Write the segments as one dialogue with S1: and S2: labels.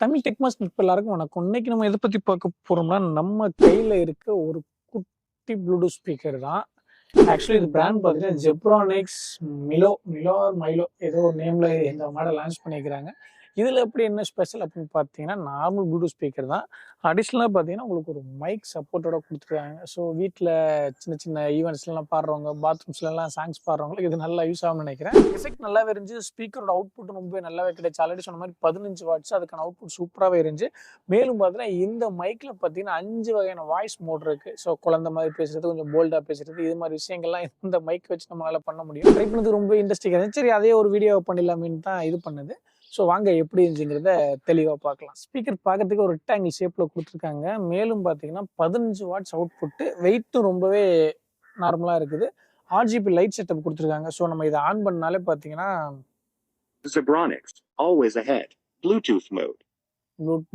S1: Tamil tech master இப்போ எல்லாருக்கும் வணக்கம். இன்னைக்கு நம்ம எதை பற்றி பார்க்க போகிறோம்னா நம்ம கையில் இருக்க ஒரு குட்டி ப்ளூடூத் ஸ்பீக்கர் தான். ஆக்சுவலி இது பிராண்ட் பார்த்தீங்கன்னா ஜெப்ரானிக்ஸ் மிலோ மிலோ மைலோ ஏதோ ஒரு நேமில் இந்த மாடல் லான்ச் பண்ணியிருக்கிறாங்க இதில் எப்படி என்ன ஸ்பெஷல் அப்படின்னு பார்த்தீங்கன்னா நார்மல் ப்ளூடூத் ஸ்பீக்கர் தான். அடிஷ்னலாக பார்த்தீங்கன்னா உங்களுக்கு ஒரு மைக் சப்போர்ட்டோட கொடுத்துருக்காங்க. ஸோ வீட்டில் சின்ன சின்ன ஈவெண்ட்ஸ்லாம் பாடுறவங்க பாத்ரூம்ஸ்லாம் சாங்ஸ் பாடுறவங்களுக்கு இது நல்லா யூஸ் ஆகும்னு நினைக்கிறேன். எஃபெக்ட் நல்லாவே இருந்துச்சு. ஸ்பீக்கரோட அவுட்புட் ரொம்ப நல்லாவே கிடைச்சு. ஆல்ரெடி சொன்ன மாதிரி பதினஞ்சு வாட்ஸ் அதுக்கான அவுட்புட் சூப்பராகவே இருந்துச்சு. மேலும் பார்த்தீங்கன்னா இந்த மைக்கில் பார்த்தீங்கன்னா அஞ்சு வகையான வாய்ஸ் மோட் இருக்குது ஸோ குழந்தை மாதிரி பேசுறது கொஞ்சம் போல்டாக பேசுறது இது மாதிரி விஷயங்கள்லாம் இந்த மைக் வச்சு நம்மளால் பண்ண முடியும். ட்ரை பண்ணது ரொம்ப இன்ட்ரெஸ்டிங் இருந்துச்சு. சரி அதே ஒரு வீடியோ பண்ணிடலாமேன்னு தான் இது பண்ணுது. ஸோ வாங்க எப்படி இருந்துச்சுங்கிறத தெளிவாக பார்க்கலாம். ஸ்பீக்கர் பார்க்கறதுக்கு ஒரு ரெக்டாங்கிள் ஷேப்பில் கொடுத்துருக்காங்க. மேலும் பார்த்தீங்கன்னா பதினஞ்சு வாட்ஸ் அவுட்புட்டு வெயிட்டும் ரொம்பவே நார்மலாக இருக்குது. ஆர்ஜிபி லைட் செட்டப் கொடுத்துருக்காங்க. ஸோ நம்ம இதை ஆன் பண்ணாலே பார்த்தீங்கன்னா
S2: Zebronics, always ahead. Bluetooth mode.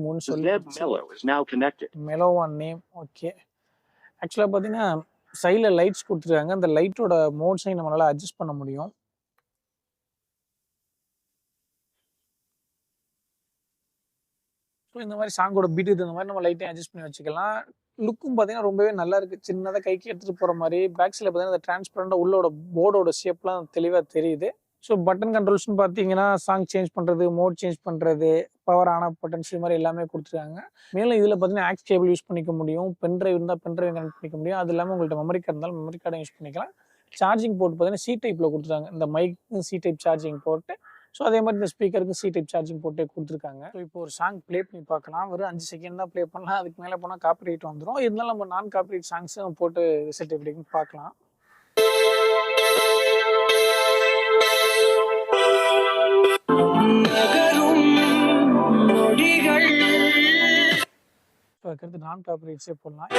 S1: மூணு
S2: The
S1: சொல்லி
S2: Zeb Mellow is now connected.
S1: மெலோவான் நேம் ஓகே ஆக்சுவலாக பார்த்தீங்கன்னா சைடில் லைட்ஸ் கொடுத்துருக்காங்க. அந்த லைட்டோட மோட்ஸையும் நம்மளால் அட்ஜஸ்ட் பண்ண முடியும். ஸோ இந்த மாதிரி சாங்கோட பீட் இந்த மாதிரி நம்ம லைட்டையும் அட்ஜஸ்ட் பண்ணி வச்சுக்கலாம். லுக்கும் பார்த்தீங்கன்னா ரொம்பவே நல்லா இருக்குது சின்னதாக கைக்கு எடுத்துகிட்டு போகிற மாதிரி. பேக் சைடில் பார்த்தீங்கன்னா அந்த டிரான்ஸ்பரண்டாக உள்ளோட போர்டோட ஷேப்லாம் தெளிவாக தெரியுது. ஸோ பட்டன் கண்ட்ரோல்ஸ்னு பார்த்தீங்கன்னா சாங் சேஞ்ச் பண்ணுறது மோட் சேஞ்ச் பண்ணுறது பவர் ஆன் ஆஃப் பட்டன்ஸ் இது மாதிரி எல்லாமே கொடுத்துருக்காங்க. மேலும் இதில் பார்த்தீங்கன்னா ஆக்ஸ் கேபிள் யூஸ் பண்ணிக்க முடியும். பென்ட்ரைவ் இருந்தால் பென் டிரைவ் கனெக்ட் பண்ணிக்க முடியும். அது இல்லாமல் உங்கள்கிட்ட மெமரி கார்டு இருந்தாலும் மெமரி கார்டை யூஸ் பண்ணிக்கலாம். சார்ஜிங் போர்ட் பார்த்தீங்கன்னா சி டைப்பில் கொடுத்துருக்காங்க. இந்த மைக் சி டைப் சார்ஜிங் போட்டு ஸோ அதே மாதிரி இந்த ஸ்பீக்கருக்கு சி டைப் சார்ஜிங் போட்டே கொடுத்துருக்காங்க. ஸோ இப்போ ஒரு சாங் ப்ளே பண்ணி பார்க்கலாம். வெறும் அஞ்சு செகண்ட் தான் ப்ளே பண்ணலாம். அதுக்கு மேலே போனால் காப்பி ரைட் வந்துடும் இருந்தாலும் நம்ம நான் காப்பி ரைட் சாங்ஸும் போட்டு ரிசல்ட் எப்படி இருக்குன்னு பார்க்கலாம். நான் காப்பி ரைட்ஸே போடலாம்.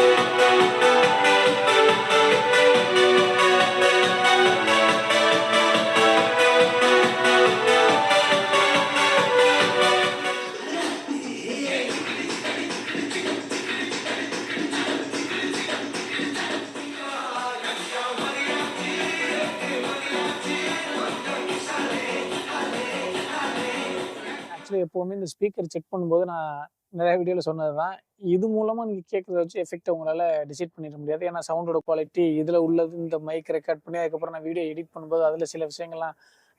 S1: ஆக்சுவலி எப்போவுமே இந்த ஸ்பீக்கர் செக் பண்ணும்போது நான் நிறைய வீடியோவில் சொன்னது தான் இது மூலமாக நீங்கள் கேட்குறத வச்சு எஃபெக்ட் உங்களால் டிசைட் பண்ணிட முடியாது. ஏன்னா சவுண்டோட குவாலிட்டி இதில் உள்ளது இந்த மைக் ரெக்கார்ட் பண்ணி அதுக்கப்புறம் நான் வீடியோ எடிட் பண்ணும்போது அதில் சில விஷயங்கள்லாம்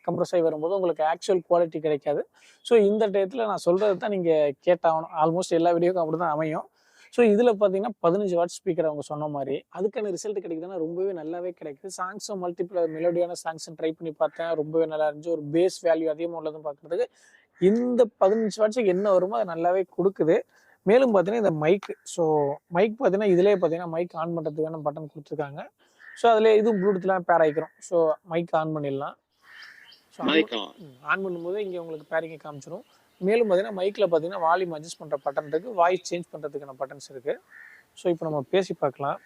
S1: கம்ப்ரஸ் ஆகி வரும்போது உங்களுக்கு ஆக்சுவல் குவாலிட்டி கிடைக்காது. ஸோ இந்த டயத்தில் நான் சொல்கிறது தான் நீங்கள் கேட்டாகணும். ஆல்மோஸ்ட் எல்லா வீடியோக்கும் அப்படி தான் அமையும். ஸோ இதில் பார்த்தீங்கன்னா பதினஞ்சு வாட் ஸ்பீக்கர் அவங்க சொன்ன மாதிரி. அதுக்கான ரிசல்ட் கிடைக்குதுன்னா ரொம்பவே நல்லாவே கிடைக்குது. சாங்ஸும் மல்டிபிள் மெலோடியான சாங்ஸும் ட்ரை பண்ணி பார்த்தேன். ரொம்பவே நல்லா இருந்துச்சு. ஒரு பேஸ் வேல்யூ அதிகமாக உள்ளதுன்னு பார்க்குறதுக்கு இந்த பதினஞ்சு வாட்ஸுக்கு என்ன வருமோ அது நல்லாவே கொடுக்குது. மேலும் பார்த்தீங்கன்னா இந்த மைக் ஸோ மைக் பார்த்தீங்கன்னா இதிலே பார்த்தீங்கன்னா மைக் ஆன் பண்ணுறதுக்கான பட்டன் கொடுத்துருக்காங்க. ஸோ அதில் இதுவும் ப்ளூடூத்லாம் பேர் ஆகிக்கிறோம். ஸோ மைக் ஆன் பண்ணிடலாம். ஸோ. ஆன் பண்ணும்போது இங்கே உங்களுக்கு பேரிங்க காமிச்சிடும் மேலும் பார்த்தீங்கன்னா மைக்கில் பார்த்தீங்கன்னா வால்யூம் அட்ஜஸ்ட் பண்ணுற பட்டன் இருக்குது வாய்ஸ் சேஞ்ச் பண்ணுறதுக்கான பட்டன்ஸ் இருக்குது ஸோ இப்போ நம்ம பேசி பார்க்கலாம்.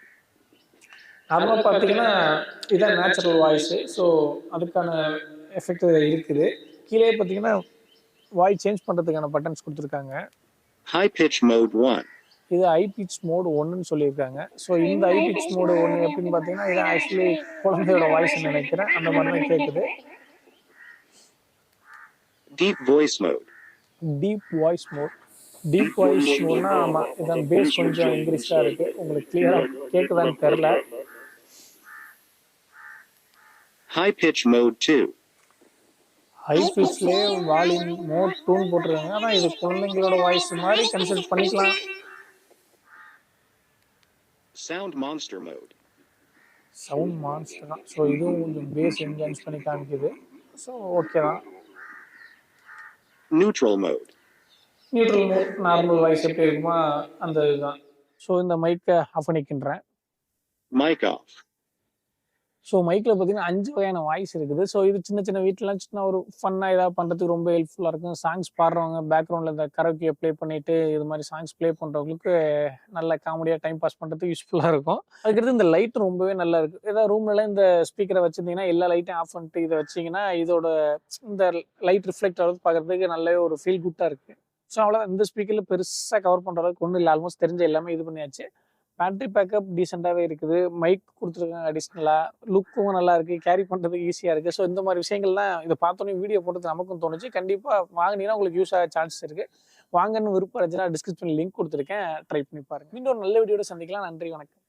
S1: நார்மலாக பார்த்தீங்கன்னா இதான் நேச்சுரல் வாய்ஸு ஸோ அதுக்கான எஃபெக்ட் இருக்குது கீழே பார்த்தீங்கன்னா வாய்ஸ் சேஞ்ச் பண்ணுறதுக்கான பட்டன்ஸ் கொடுத்துருக்காங்க.
S2: High pitch mode 1.
S1: இது ஐ பிச் மோடு ஒன்றுன்னு சொல்லியிருக்காங்க. ஸோ இந்த ஐ பிச் மோடு ஒன்று எப்படின்னு பார்த்தீங்கன்னா இது ஆக்சுவலி குழந்தையோட வாய்ஸ் நினைக்கிறேன். அந்த மாதிரி தான் கேட்குது
S2: Deep voice mode.
S1: Deep voice mode deep voice மோட்னா ஆமாம் இதான் பேஸ் கொஞ்சம் இன்க்ரீஸாக இருக்குது உங்களுக்கு கிளியராக கேட்குதான்னு தெரில
S2: High pitch mode 2.
S1: ஹை பிச்லேயே வால்யூம் மோட் டூன் போட்டிருக்காங்க. ஆனால் இது குழந்தைங்களோட வாய்ஸ் மாதிரி கன்சிடர் பண்ணிக்கலாம்.
S2: Sound monster mode.
S1: Sound monster தான். ஸோ இதுவும் கொஞ்சம் பேஸ் என்ஜான்ஸ் பண்ணி காமிக்குது. ஸோ ஓகே தான்.
S2: Neutral mode.
S1: Neutral mode normal voice எப்படி இருக்குமோ அந்த இதுதான். ஸோ இந்த மைக்கை ஆஃப் பண்ணிக்கின்றேன்.
S2: Mic off.
S1: ஸோ மைக்கில் பார்த்தீங்கன்னா அஞ்சு வகையான வாய்ஸ் இருக்குது. ஸோ இது சின்ன சின்ன வீட்டிலாம் சின்ன ஒரு ஃபன்னாக ஏதாவது பண்ணுறதுக்கு ரொம்ப ஹெல்ப்ஃபுல்லாக இருக்கும். சாங்ஸ் பாடுறவங்க பேக்ரவுண்டில் இந்த கரோக்கியை ப்ளே பண்ணிட்டு இது மாதிரி சாங்ஸ் ப்ளே பண்ணுறவங்களுக்கு நல்ல காமெடியாக டைம் பாஸ் பண்ணுறதுக்கு யூஸ்ஃபுல்லாக இருக்கும். அதுக்கடுத்து இந்த லைட் ரொம்பவே நல்லா இருக்குது ஏதாவது ரூம்லலாம் இந்த ஸ்பீக்கரை வச்சுருந்தீங்கன்னா எல்லா லைட்டையும் ஆஃப் பண்ணிட்டு இதை வச்சிங்கன்னா இதோட இந்த லைட் ரிஃப்ளெக்ட் ஆகிறது பார்க்குறதுக்கு நல்லாவே ஒரு ஃபீல் குட்டாக இருக்குது ஸோ அவ்வளோ இந்த ஸ்பீக்கரில் பெருசாக கவர் பண்ணுற அளவுக்கு ஒன்றும் இல்லை. ஆல்மோஸ்ட் தெரிஞ்ச எல்லாமே இது பண்ணியாச்சு. பேட்ரி பேக்கப் டீசெண்டாகவே இருக்குது. மைக் கொடுத்துருக்காங்க அடிஷ்னலாக லுக்கும் நல்லா இருக்குது கேரி பண்ணுறதுக்கு ஈஸியாக இருக்குது ஸோ இந்த மாதிரி விஷயங்கள்லாம் இதை பார்த்தோன்னே வீடியோ போட்டது நமக்கும் தோணுச்சு. கண்டிப்பாக வாங்கினீங்கன்னா உங்களுக்கு யூஸ் ஆக சான்ஸ் இருக்குது வாங்கன்னு விருப்பம் இருந்துச்சுன்னா டிஸ்கிரிப்ஷன் லிங்க் கொடுத்துருக்கேன். ட்ரை பண்ணி பாருங்க. மீண்டும் ஒரு நல்ல வீடியோட சந்திக்கலாம். நன்றி வணக்கம்.